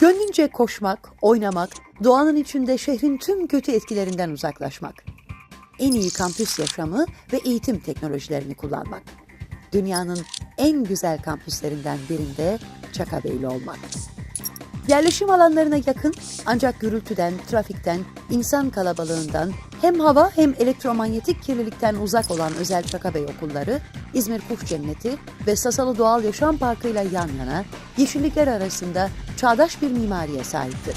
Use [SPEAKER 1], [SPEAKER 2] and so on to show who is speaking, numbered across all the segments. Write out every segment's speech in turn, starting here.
[SPEAKER 1] Gönlünce koşmak, oynamak, doğanın içinde şehrin tüm kötü etkilerinden uzaklaşmak. En iyi kampüs yaşamı ve eğitim teknolojilerini kullanmak. Dünyanın en güzel kampüslerinden birinde Çakabeyli olmak. Yerleşim alanlarına yakın ancak gürültüden, trafikten, insan kalabalığından hem hava hem elektromanyetik kirlilikten uzak olan özel Çakabey okulları, İzmir Kuş Cenneti ve Sasalı Doğal Yaşam Parkı ile yan yana yeşillikler arasında çağdaş bir mimariye sahiptir.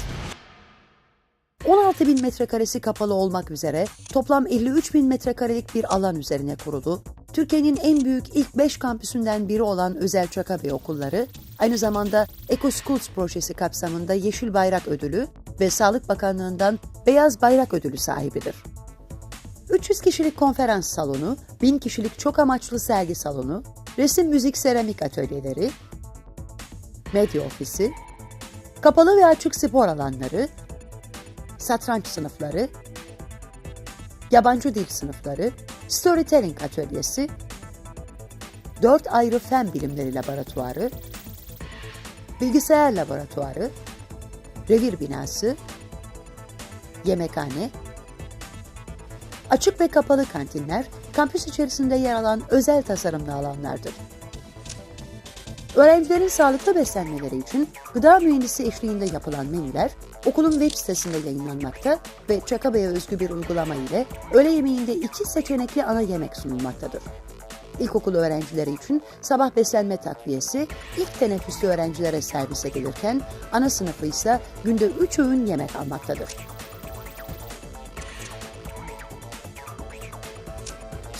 [SPEAKER 1] 16 bin metrekaresi kapalı olmak üzere toplam 53 bin metrekarelik bir alan üzerine kurulu, Türkiye'nin en büyük ilk 5 kampüsünden biri olan Özel Çakabey Okulları, aynı zamanda Eco Schools projesi kapsamında Yeşil Bayrak Ödülü ve Sağlık Bakanlığı'ndan Beyaz Bayrak Ödülü sahibidir. 300 kişilik konferans salonu, 1000 kişilik çok amaçlı sergi salonu, resim müzik seramik atölyeleri, medya ofisi, kapalı ve açık spor alanları, satranç sınıfları, yabancı dil sınıfları, storytelling atölyesi, dört ayrı fen bilimleri laboratuvarı, bilgisayar laboratuvarı, revir binası, yemekhane, açık ve kapalı kantinler, kampüs içerisinde yer alan özel tasarımlı alanlardır. Öğrencilerin sağlıklı beslenmeleri için gıda mühendisi eşliğinde yapılan menüler okulun web sitesinde yayınlanmakta ve Çakabey'e özgü bir uygulama ile öğle yemeğinde iki seçenekli ana yemek sunulmaktadır. İlkokul öğrencileri için sabah beslenme takviyesi ilk teneffüslü öğrencilere servis edilirken ana sınıfı ise günde 3 öğün yemek almaktadır.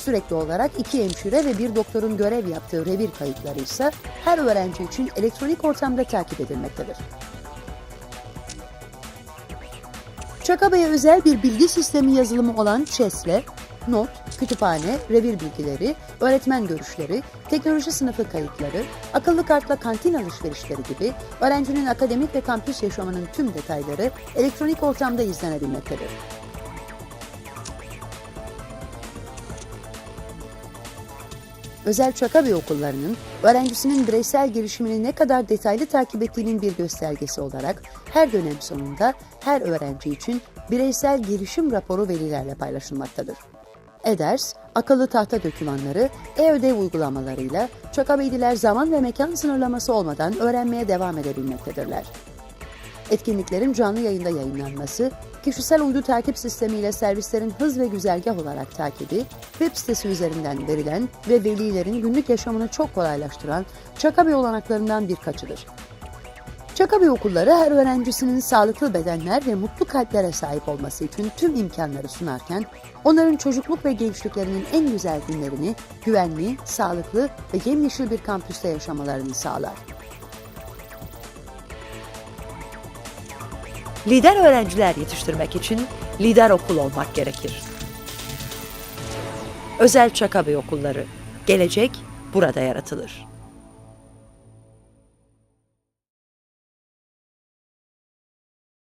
[SPEAKER 1] Sürekli olarak iki hemşire ve bir doktorun görev yaptığı revir kayıtları ise her öğrenci için elektronik ortamda takip edilmektedir. Çakabey'e özel bir bilgi sistemi yazılımı olan CHES'le not, kütüphane, revir bilgileri, öğretmen görüşleri, teknoloji sınıfı kayıtları, akıllı kartla kantin alışverişleri gibi öğrencinin akademik ve kampüs yaşamının tüm detayları elektronik ortamda izlenebilmektedir. Özel Çakabey okullarının öğrencisinin bireysel gelişimini ne kadar detaylı takip ettiğinin bir göstergesi olarak her dönem sonunda her öğrenci için bireysel gelişim raporu velilerle paylaşılmaktadır. EDERS, akıllı tahta dokümanları, e-ödev uygulamalarıyla Çakabeyliler zaman ve mekan sınırlaması olmadan öğrenmeye devam edebilmektedirler. Etkinliklerin canlı yayında yayınlanması, kişisel uydu takip sistemiyle servislerin hız ve güzergah olarak takibi, web sitesi üzerinden verilen ve velilerin günlük yaşamını çok kolaylaştıran Çakabey olanaklarından birkaçıdır. Çakabey okulları her öğrencisinin sağlıklı bedenler ve mutlu kalplere sahip olması için tüm imkanları sunarken, onların çocukluk ve gençliklerinin en güzel günlerini güvenli, sağlıklı ve yemyeşil bir kampüste yaşamalarını sağlar.
[SPEAKER 2] Lider öğrenciler yetiştirmek için lider okul olmak gerekir. Özel Çakabey okulları. Gelecek burada yaratılır.